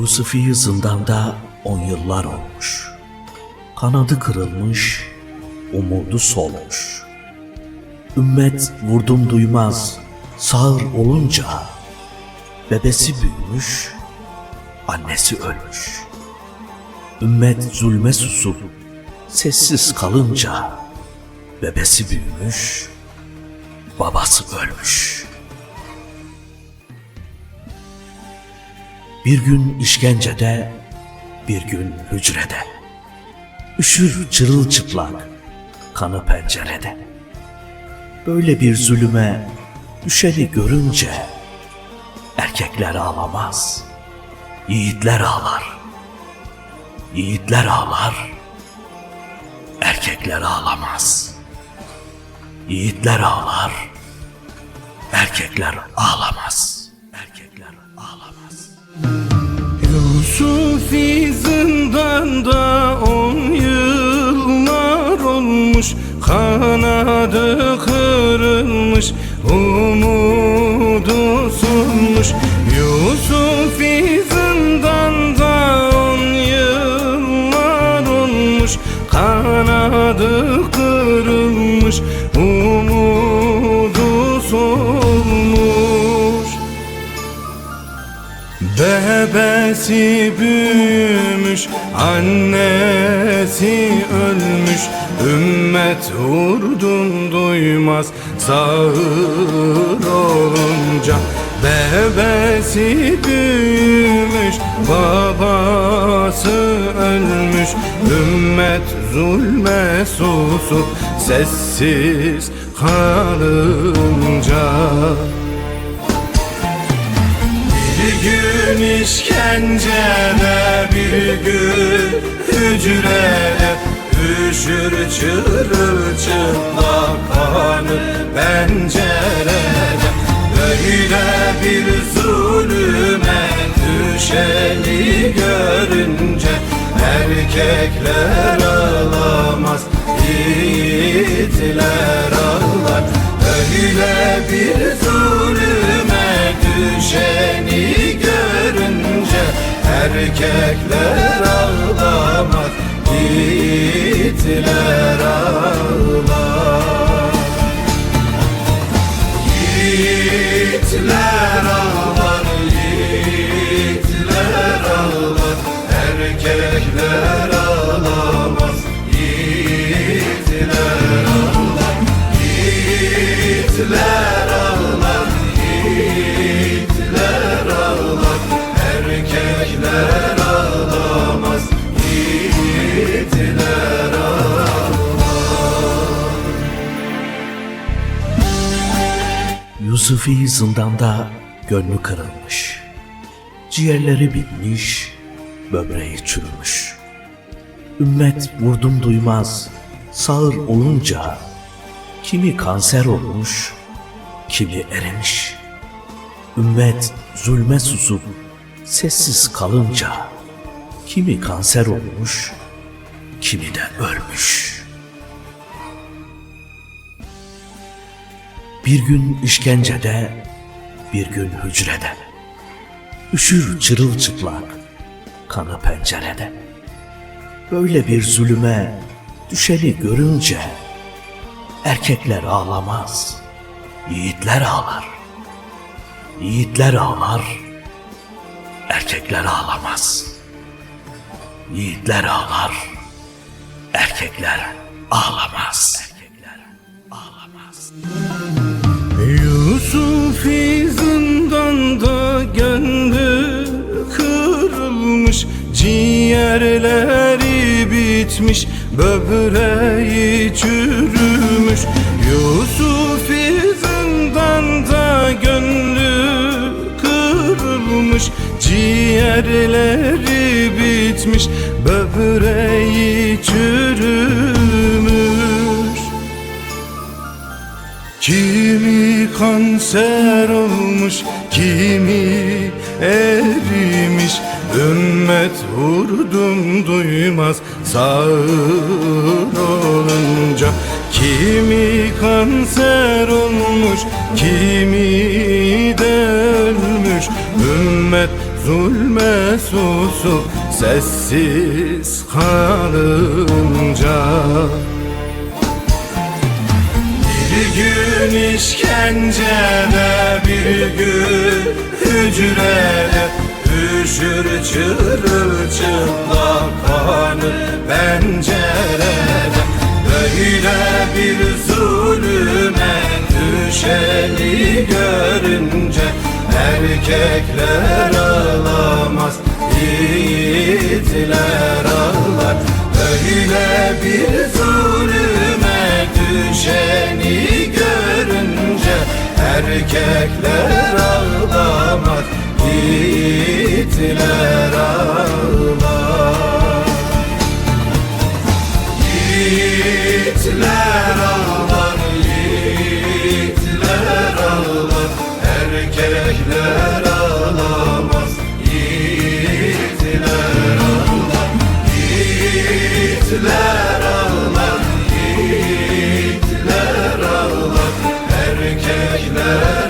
Yusufi zindanda on yıllar olmuş. Kanadı kırılmış, umudu solmuş. Ümmet vurdum duymaz, sağır olunca bebesi büyümüş, annesi ölmüş. Ümmet zulme susup sessiz kalınca bebesi büyümüş, babası ölmüş. Bir gün işkencede, bir gün hücrede. Üşür çırılçıplak, kanı pencerede. Böyle bir zulüme düşeni görünce erkekler ağlamaz, yiğitler ağlar. Yiğitler ağlar, erkekler ağlamaz. Yiğitler ağlar, erkekler ağlamaz. Yusufi zindanda on yıllar olmuş Kanadı kırılmış umudu solmuş Yusufi zindanda on yıllar olmuş Kanadı kırılmış Bebesi büyümüş, annesi ölmüş. Ümmet vurdum duymaz sağır olunca. Bebesi büyümüş, babası ölmüş. Ümmet zulme susup sessiz kalınca gün işkencede bir gün hücrede Üşür çırılçıplak kanı pencerede. Böyle bir zulüme düşeni görünce Erkekler ağlamaz, yiğitler ağlar. Öyle bir zulüme Erkekler ağlamaz, yiğitler ağlar Yusufi zindanda gönlü kırılmış. Ciğerleri bitmiş, böbreği çürümüş. Ümmet vurdum duymaz, sağır olunca kimi kanser olmuş, kimi erimiş. Ümmet zulme susup sessiz kalınca kimi kanser olmuş, kimi de ölmüş.'' Bir gün işkencede, bir gün hücrede. Üşür çırılçıplak, kanı pencerede. Böyle bir zulüme düşeni görünce erkekler ağlamaz, yiğitler ağlar. Yiğitler ağlar, erkekler ağlamaz. Yiğitler ağlar, erkekler ağlamaz. Yusufi zindanda gönlü kırılmış Ciğerleri bitmiş, böbreği çürümüş. Yusufi zindanda gönlü kırılmış Ciğerleri bitmiş, böbreği çürümüş Kimi kanser olmuş, kimi erimiş. Ümmet vurdum duymaz sağır olunca. Kimi kanser olmuş, kimi de ölmüş. Ümmet zulme susup sessiz kalınca işkencede bir gün hücrede Üşür çırılçıplak kanı pencerede. Böyle bir zulüme düşeni görünce Erkekler ağlamaz, yiğitler ağlar. Böyle bir zulüme Erkekler ağlamaz, yiğitler ağlar Yiğitler ağlar, yiğitler ağlar. Erkekler ağlamaz, yiğitler ağlar. Yiğitler Erkekler